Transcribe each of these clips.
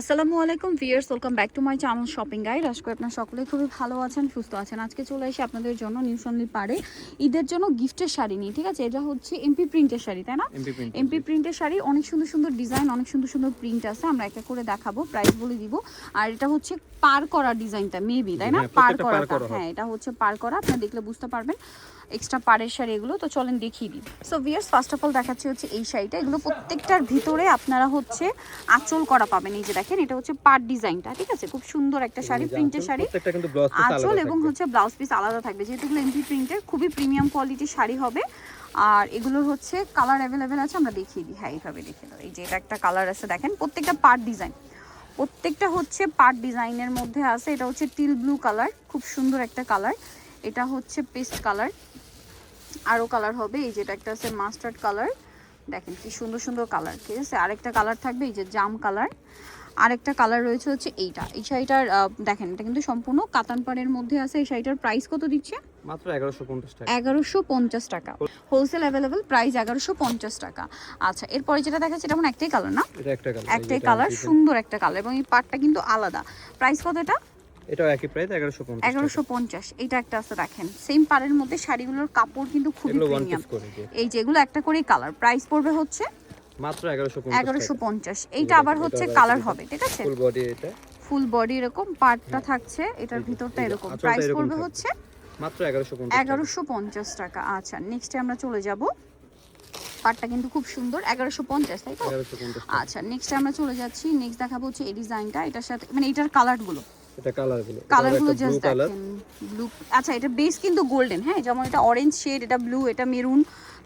আসসালামু আলাইকুম viewers welcome back to my channel shopping guide আশা করি আপনারা সকলে খুবই ভালো আছেন সুস্থ আছেন। আজকে চলে এসে আপনাদের জন্য নিউশনলি পারে ঈদের জন্য গিফটের শাড়ি নিয়ে ঠিক আছে? এটা হচ্ছে এমপি প্রিন্টের শাড়ি তাই না? এমপি প্রিন্টের শাড়ি। অনেক সুন্দর সুন্দর ডিজাইন অনেক সুন্দর সুন্দর প্রিন্ট আছে আমরা একটা করে দেখাবো প্রাইস বলে দিব। আর এটা হচ্ছে পার করা ডিজাইনটা মেবি তাই না? হ্যাঁ, পার করাটা করা হ্যাঁ এটা হচ্ছে পার করা আপনারা দেখলে বুঝতে পারবেন। এক্সট্রা পাড়ের শাড়ি এগুলো তো চলেন দেখিয়ে দিই। So viewers first of all দেখাচ্ছি হচ্ছে এই শাড়িটা। এগুলো প্রত্যেকটার ভিতরে আপনারা হচ্ছে আঁচল করা পাবেন। এই যে দেখেন এটা হচ্ছে পাট ডিজাইনটা ঠিক আছে? খুব সুন্দর একটা শাড়ি প্রিন্টের শাড়ি। আঁচল এবং হচ্ছে ব্লাউজ পিস আলাদা থাকবে। যেহেতু এগুলো এমপি প্রিন্টের খুবই প্রিমিয়াম কোয়ালিটির শাড়ি হবে। আর এগুলোর হচ্ছে কালার অ্যাভেলেবেল আছে আমরা দেখিয়ে দিই। হ্যাঁ এইভাবে দেখে দাও এই যে এটা একটা কালার আছে দেখেন প্রত্যেকটা পার্ট ডিজাইন প্রত্যেকটা হচ্ছে পার্ট ডিজাইনের মধ্যে আছে এটা হচ্ছে টিল ব্লু কালার খুব সুন্দর একটা কালার এটা হচ্ছে পেস্ট কালার। আরও কালার হবে এই যেটা একটা আছে মাস্টার্ড কালার। দেখেন কি সুন্দর সুন্দর কালার ঠিক আছে? আরেকটা কালার থাকবে এই যে জাম কালার। আরেকটা কালার রয়েছে হচ্ছে এইটা। এই শাড়িটার দেখেন এটা কিন্তু সম্পূর্ণ কাতান পাড়ের মধ্যে আছে। এই শাড়িটার প্রাইস কত দিচ্ছে? মাত্র 1150 টাকা। এগারোশো পঞ্চাশ টাকা। হোলসেল অ্যাভেলেবেল প্রাইস এগারোশো পঞ্চাশ টাকা। আচ্ছা এরপরে যেটা দেখাচ্ছে এটা মনে একটাই কালার না? এটা একটা কালার একটাই কালার সুন্দর একটা কালার এবং এই পাটটা কিন্তু আলাদা। প্রাইস কত এটা? এটাও একই প্রাইস 1150 এগারোশো পঞ্চাশ এইটা একটা আছে দেখেন। সেম পাড়ের মধ্যে শাড়িগুলোর কাপড় কিন্তু খুবই প্রিমিয়াম করে এই যেগুলো একটা করেই কালার প্রাইস পড়বে হচ্ছে মাত্র 1150 এগারোশো পঞ্চাশ। এইটা এটা- আবার হচ্ছে কালার হবে ঠিক আছে? ফুল বডি এটা? ফুল বডি এরকম পার্টটা হ্যাঁ। থাকছে এটার ভিতরটা এরকম। প্রাইস পড়বে হচ্ছে মাত্র 1150 টাকা। আচ্ছা নেক্সটে আমরা চলে যাব। পাটটা কিন্তু খুব সুন্দর এগারোশো পঞ্চাশ তাই তো? আচ্ছা নেক্সট আমরা চলে যাচ্ছি। নেক্সট দেখাবো হচ্ছে এই ডিজাইনটা এটার সাথে মানে এটার কালারগুলো এটা কালারগুলো জাস্ট কালার দেখেন ব্লু আচ্ছা এটা বেস কিন্তু গোল্ডেন হ্যাঁ? যেমন এটা অরেঞ্জ শেড এটা ব্লু এটা মেরুন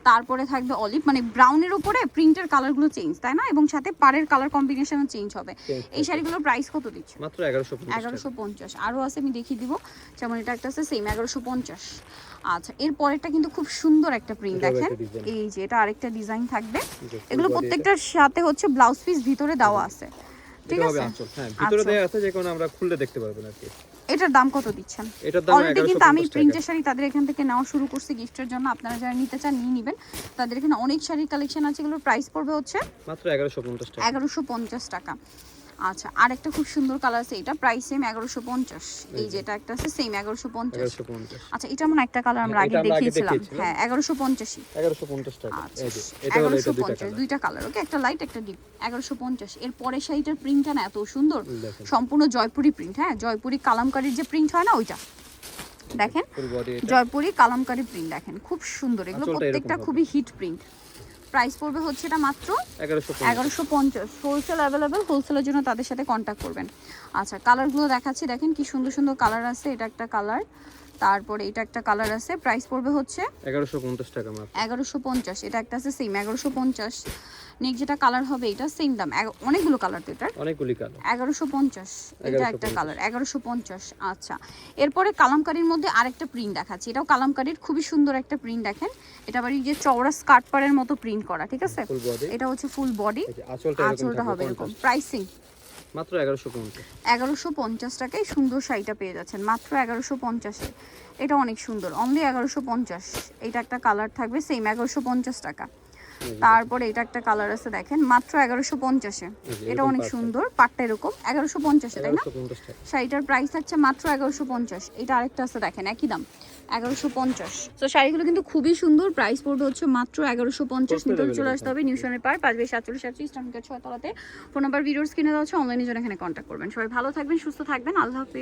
তারপরে থাকবে অলিভ মানে ব্রাউনের উপরে প্রিন্টের কালারগুলো চেঞ্জ তাই না? এবং সাথে পাড়ের কালার কম্বিনেশনও চেঞ্জ হবে। এই শাড়িগুলোর প্রাইস কত দিচ্ছে? মাত্র 1150 টাকা। এগারোশো পঞ্চাশ। আরও আছে আমি দেখিয়ে দিব। যেমন এটা একটা আছে সেম এগারোশো পঞ্চাশ। আচ্ছা এর পরেরটা কিন্তু খুব সুন্দর একটা প্রিন্ট দেখেন। এই যে এটা আরেকটা ডিজাইন থাকবে। এগুলো প্রত্যেকটার সাথে হচ্ছে ব্লাউজ পিস ভিতরে দেওয়া আছে। ঠিক আছে? হ্যাঁ ভিতরে দেয়া আছে যে কোনো আমরা খুললে দেখতে পারবেন আর কি। এটার দাম কত দিচ্ছেন? এটার দাম অলরেডি কিন্তু আমি প্রিন্টের শাড়ি তাদের এখান থেকে নেওয়া শুরু করছি গিফটের জন্য। আপনারা যারা নিতে চান নিয়ে নেবেন। তাদের এখানে অনেক শাড়ির কালেকশন আছে এগুলোর প্রাইস পড়বে হচ্ছে মাত্র 1150 টাকা। এগারোশো পঞ্চাশ টাকা। আচ্ছা আর একটা খুব সুন্দর কালার আছে এটা প্রাইস সেম এগারোশো পঞ্চাশ। এই যেটা একটা আছে সেম এগারোশো পঞ্চাশ। 1150 আচ্ছা এটা মনে একটা কালার আমরা আগে দেখিয়েছিলাম। হ্যাঁ এগারোশো পঞ্চাশই। 1150 টাকা। আচ্ছা এই যে এটা হলো এটা দুইটা কালার দুইটা কালার ওকে একটা লাইট একটা ডিপ এগারোশো পঞ্চাশ এর পরের শাড়িটার প্রিন্টটা না এত সুন্দর। সম্পূর্ণ জয়পুরি প্রিন্ট হ্যাঁ জয়পুরি কালামকারীর যে প্রিন্ট হয় না ওইটা। দেখেন জয়পুরি কালামকারী প্রিন্ট দেখেন খুব সুন্দর। এগুলো প্রত্যেকটা খুবই হিট প্রিন্ট প্রাইস পড়বে হচ্ছে এটা মাত্র এগারোশো পঞ্চাশ। হোলসেল অ্যাভেলেবেল হোলসেলের জন্য তাদের সাথে কন্ট্যাক্ট করবেন। আচ্ছা কালারগুলো দেখাচ্ছি। দেখেন কি সুন্দর সুন্দর কালার আছে। এটা একটা কালার তারপরে এটা একটা কালার আছে প্রাইস পড়বে হচ্ছে 1150 টাকা মাত্র। এগারোশো পঞ্চাশ এটা একটা আছে সেম এগারোশো পঞ্চাশ। নেক্সট যেটা কালার হবে এটা সেম দাম অনেকগুলো কালার তো এটার। অনেকগুলি কালার এগারোশো পঞ্চাশ এটা একটা কালার এগারোশো পঞ্চাশ আচ্ছা। এরপরে কালামকারির মধ্যে আরেকটা প্রিন্ট দেখাচ্ছি এটাও কালামকারির খুবই সুন্দর একটা প্রিন্ট দেখেন। এটা আবার যে চওড়া স্কার্ট পারের মতো প্রিন্ট করা ঠিক আছে? এটা হচ্ছে ফুল বডি আঁচলটা হবে এরকম। প্রাইসিং মাত্র 1150 এগারোশো পঞ্চাশ টাকায় সুন্দর শাড়িটা পেয়ে যাচ্ছেন। মাত্র এগারোশো এ এটা অনেক সুন্দর। অনলি এগারোশো পঞ্চাশ। এটা একটা কালার থাকবে সেম এগারোশো পঞ্চাশ টাকা। তারপরে এটা একটা কালার আছে দেখেন মাত্র এগারোশো পঞ্চাশে। এটা অনেক সুন্দর পাটটা এরকম এগারোশো পঞ্চাশে তাই না? শাড়িটার প্রাইস থাকছে মাত্র এগারোশো পঞ্চাশ। এটা আরেকটা আছে দেখেন একই দাম এগারোশো পঞ্চাশ। তো শাড়িগুলো কিন্তু খুবই সুন্দর প্রাইস পড়বে হচ্ছে মাত্র এগারোশো পঞ্চাশ নিতে চলে আসতে হবে নিউশনের পার পাঁচ বেশ সাতচল্লিশ সাতচল্লিশ ছয় তলাতে। ফোন নাম্বার ভিডিওস কিনে দেওয়া হচ্ছে অনলাইনে জন্য এখানে কন্ট্যাক্ট করবেন। সবাই ভালো থাকবেন সুস্থ থাকবেন আল্লাহ হাফিজ।